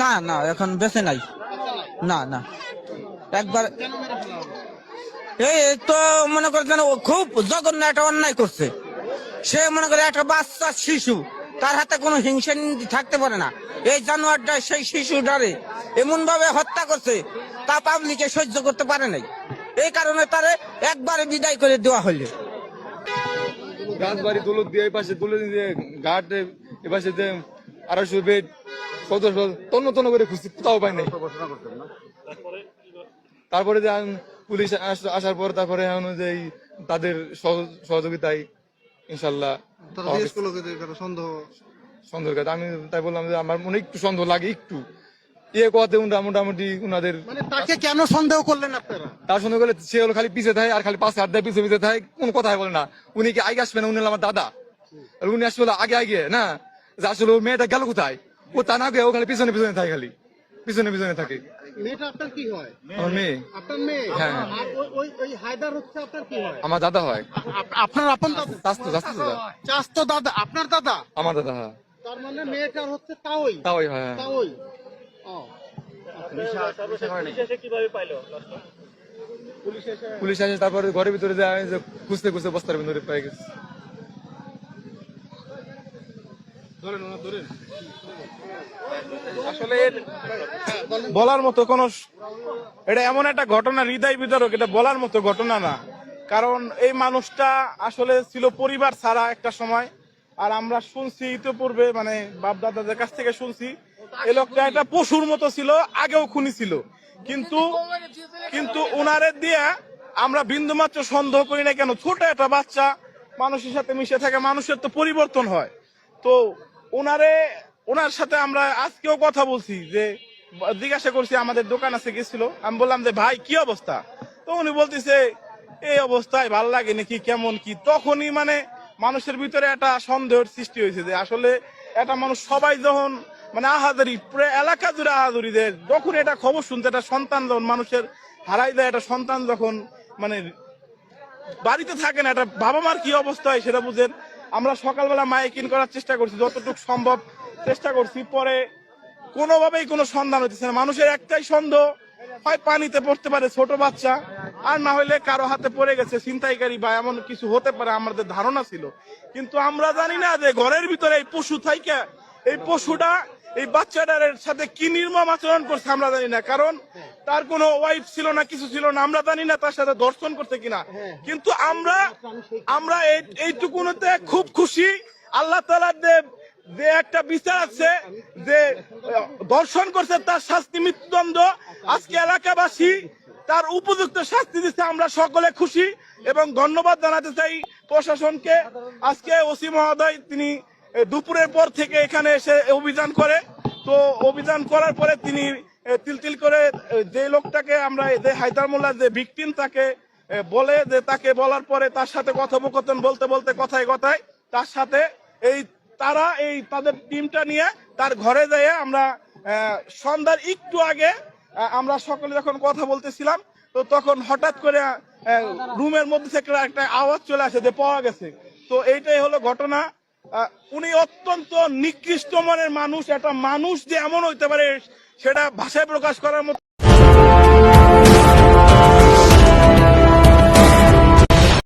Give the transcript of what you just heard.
না না, এখন বেঁচে নাই। না না। একবার এই তো মনে করে যেন খুব জঘন্য একটা অন্যায় করছে। সে মনে করে একটা বাচ্চা শিশু, তার হাতে কোনো হিংসা থাকতে পারে না। এই জানোয়ারটা সেই শিশুটারে এমন ভাবে হত্যা করছে, তা পাবলিকে সহ্য করতে পারে নাই। এই কারণে তারে একবারে বিদায় করে দেওয়া হলো গাছ বাড়ি দৌলত দিয়ে এই পাশে তুলে দিয়ে ঘাট, এ পাশে আড়াইশো বেড কত তন্ন তন্ন করে খুঁজছি কোথাও পাই নাই। তারপরে যে পুলিশ আসার পর তারপরে অনুযায়ী তাদের সহযোগিতায় ইনশাল্লাহ সন্দেহ সন্দেহ কথা আমি তাই বললাম যে আমার মনে একটু সন্দেহ লাগে একটু। ইয়ে উনরা মোটামুটি উনাদের মানে তাকে কেন সন্দেহ করলেন আপনারা? তার সে হলো খালি পিছে থাকে আর খালি পাশে পিছে পিছে থাকে কোন কথাই বলে না। উনি কি আগে আসবে না? উনি আমার দাদা। আর উনি আসবে হলো আগে আগে না? যে আসলে মেয়েটা গেল কোথায়? ও তা না গিয়ে ও খালি পিছনে পিছনে থাকে খালি। পিছনে পিছনে থাকে। মেয়েটা আপনার কি হয়? আমার মেয়ে। আপনার মেয়ে? হ্যাঁ। ওই- ওই ওই হায়দার হচ্ছে আপনার কি হয়? আমার দাদা হয়। আপনার আপন দাদা? চাস্তো চাস্তো দাদা। চাস্তো দাদা? আপনার দাদা? আমার দাদা হ্যাঁ। তার মানে মেয়েটার হচ্ছে তাওই? তাওই হ্যাঁ। তাওই। ও। পুলিশ আসে তারপরে ঘরের ভিতরে যায় যে খুঁজতে খুঁজতে বস্তার ভিতরে পেয়ে গেছে। বলার মতো কোন এটা এমন একটা ঘটনা, হৃদয় বিতরক এটা বলার মতো ঘটনা না। কারণ এই মানুষটা আসলে ছিল পরিবার ছাড়া একটা সময়, আর আমরা শুনছি ইতিপূর্বে মানে বাপ দাদাদের কাছ থেকে শুনছি এই লোকটা একটা পশুর মতো ছিল, আগেও খুনি ছিল। কিন্তু কিন্তু ওনারে দিয়া আমরা বিন্দুমাত্র সন্দেহ করি না কেন? ছোট একটা বাচ্চা, মানুষের সাথে মিশে থাকে, মানুষের তো পরিবর্তন হয়। তো ওনারে ওনার সাথে আমরা আজকেও কথা বলছি যে, জিজ্ঞাসা করছি আমাদের দোকান আছে গেছিল। আমি বললাম যে, ভাই, কি অবস্থা? তো উনি বলতেছে, এই অবস্থায় ভালো লাগে নাকি, কেমন কি? তখনই মানে মানুষের ভিতরে একটা সন্দেহের সৃষ্টি হয়েছে যে, আসলে একটা মানুষ সবাই যখন মানে আহাদারি পুরো এলাকা জুড়ে আহাদুরি দেয় যখন এটা খবর শুনতে, একটা সন্তান যখন মানুষের হারাই দেয়, একটা সন্তান যখন মানে বাড়িতে থাকে না, একটা বাবা মার কি অবস্থা হয় সেটা বুঝেন। আমরা সকালবেলা মাইকিং করার চেষ্টা করছি, যতটুকু সম্ভব চেষ্টা করছি। পরে কোনোভাবেই কোনো সন্ধান হইতেছে না। মানুষের একটাই সন্দেহ, হয় পানিতে পড়তে পারে ছোট বাচ্চা, আর না হলে কারও হাতে পড়ে গেছে, ছিনতাইকারী বা এমন কিছু হতে পারে, আমাদের ধারণা ছিল। কিন্তু আমরা জানি না যে ঘরের ভিতরে এই পশু থাইকা, এই পশুটা, এই বাচ্চাটার সাথে কি নির্মম আচরণ করছে আমরা জানি না। কারণ তার কোনো ওয়াইফ ছিল না কিছু ছিল না আমরা জানি না তার সাথে দর্শন করতে কিনা। কিন্তু আমরা আমরা এই- এইটুকুনতে খুব খুশি। আল্লাহ তালার যে যে একটা বিচার আছে যে দর্শন করছে তার শাস্তি মৃত্যুদণ্ড। আজকে এলাকাবাসী তার উপযুক্ত শাস্তি দিচ্ছে আমরা সকলে খুশি এবং ধন্যবাদ জানাতে চাই প্রশাসনকে। আজকে ওসি মহোদয় তিনি দুপুরের পর থেকে এখানে এসে অভিযান করে। তো অভিযান করার পরে তিনি তিল তিল করে যে লোকটাকে আমরা, যে হায়দার মোল্লা যে ভিকটিম তাকে বলে যে তাকে বলার পরে তার সাথে কথোপকথন বলতে বলতে কথায় কথায় তার সাথে এই তারা এই তাদের টিমটা নিয়ে তার ঘরে যেয়ে আমরা সন্ধ্যার একটু আগে আমরা সকলে যখন কথা বলতেছিলাম, তো তখন হঠাৎ করে রুমের মধ্যে থেকে একটা আওয়াজ চলে আসে যে পাওয়া গেছে। তো এইটাই হলো ঘটনা। উনি অত্যন্ত নিকৃষ্ট মনের মানুষ, একটা মানুষ যে এমন হইতে পারে সেটা ভাষায় প্রকাশ করার মতো